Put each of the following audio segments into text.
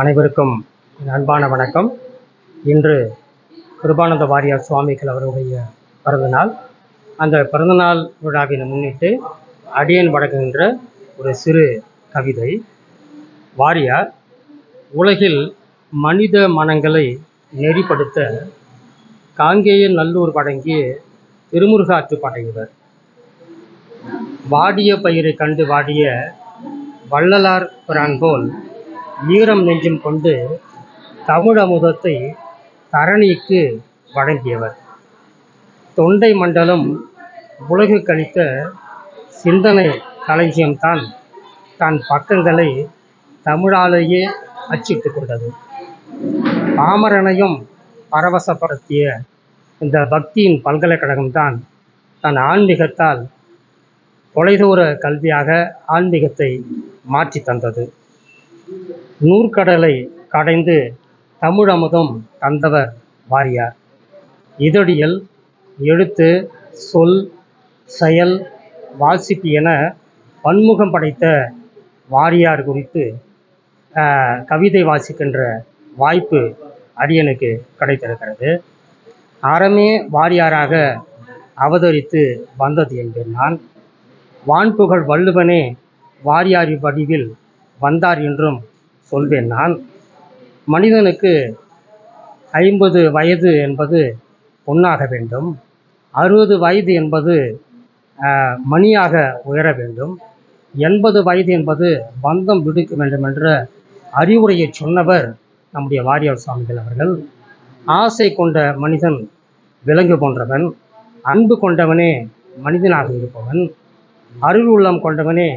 அனைவருக்கும் அன்பான வணக்கம். இன்று கிருபானந்த வாரியார் சுவாமிகள் அவருடைய பிறந்தநாள். அந்த பிறந்தநாள் விழாவினை முன்னிட்டு அடியன் வழங்குகின்ற ஒரு சிறு கவிதை. வாரியார் உலகில் மனித மனங்களை நெறிப்படுத்த காங்கேய நல்லூர் வழங்கிய திருமுருகாற்று படையவர். வாடிய பயிரை கண்டு வாடிய வள்ளலார் பிரான் போல் ஈரம் நெஞ்சம் கொண்டு தமிழ் அமுதத்தை தரணிக்கு வழங்கியவர். தொண்டை மண்டலம் உலகு கழித்த சிந்தனை களஞ்சியம்தான் தன் பக்கங்களை தமிழாலேயே அச்சிட்டு கொண்டது. பாமரனையும் பரவசப்படுத்திய இந்த பக்தியின் பல்கலைக்கழகம்தான் தன் ஆன்மீகத்தால் தொலைதூர கல்வியாக ஆன்மீகத்தை மாற்றி தந்தது. நூற்கடலை கடைந்து தமிழமுதம் தந்தவர் வாரியார். இதழியல் எழுத்து சொல் செயல் வாசிப்பு என பன்முகம் படைத்த வாரியார் குறித்து கவிதை வாசிக்கின்ற வாய்ப்பு அடியனுக்கு கிடைத்திருக்கிறது. அறமே வாரியாராக அவதரித்து வந்தது என்பேன் நான். வான்புகழ் வள்ளுவனே வாரியாரி வடிவில் வந்தார் என்றும் சொல்வேன் நான். மனிதனுக்கு ஐம்பது வயது என்பது பொன்னாக வேண்டும். அறுபது வயது என்பது மணியாக உயர வேண்டும். எண்பது வயது என்பது பந்தம் விடுக்க வேண்டும் என்ற அறிவுரையை சொன்னவர் நம்முடைய வாரியார் சுவாமிகள் அவர்கள். ஆசை கொண்ட மனிதன் விலங்கு போன்றவன் அன்பு கொண்டவனே மனிதனாக இருப்பவன் அருள் உள்ளம் கொண்டவனே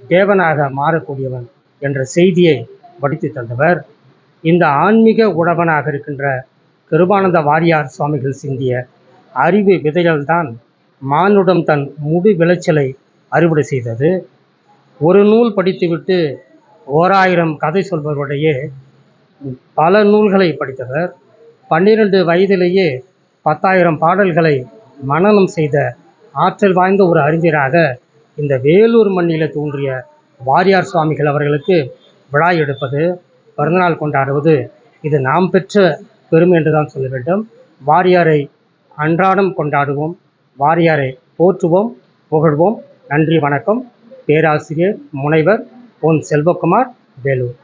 தேவனாக மாறக்கூடியவன் என்ற செய்தியை படித்து தந்தவர். இந்த ஆன்மீக உழவனாக இருக்கின்ற கிருபானந்த வாரியார் சுவாமிகள் சிந்திய அறிவு விதைகள்தான் மானுடம் தன் முடி விளைச்சலை அறுவடை செய்தது. ஒரு நூல் படித்துவிட்டு ஓராயிரம் கதை சொல்பவருடைய பல நூல்களை படித்தவர். பன்னிரண்டு வயதிலேயே பத்தாயிரம் பாடல்களை மனனம் செய்த ஆற்றல் வாய்ந்த ஒரு அறிஞராக இந்த வேலூர் மண்ணில் தோன்றிய வாரியார் சுவாமிகள் அவர்களுக்கு விழா எடுப்பது பிறந்தநாள் கொண்டாடுவது. இது நாம் பெற்ற பெருமை என்று தான் சொல்ல வேண்டும். வாரியாரை அன்றாடம் கொண்டாடுவோம். வாரியாரை போற்றுவோம் புகழ்வோம். நன்றி வணக்கம். பேராசிரியர் முனைவர் பொன் செல்வகுமார் வேலூர்.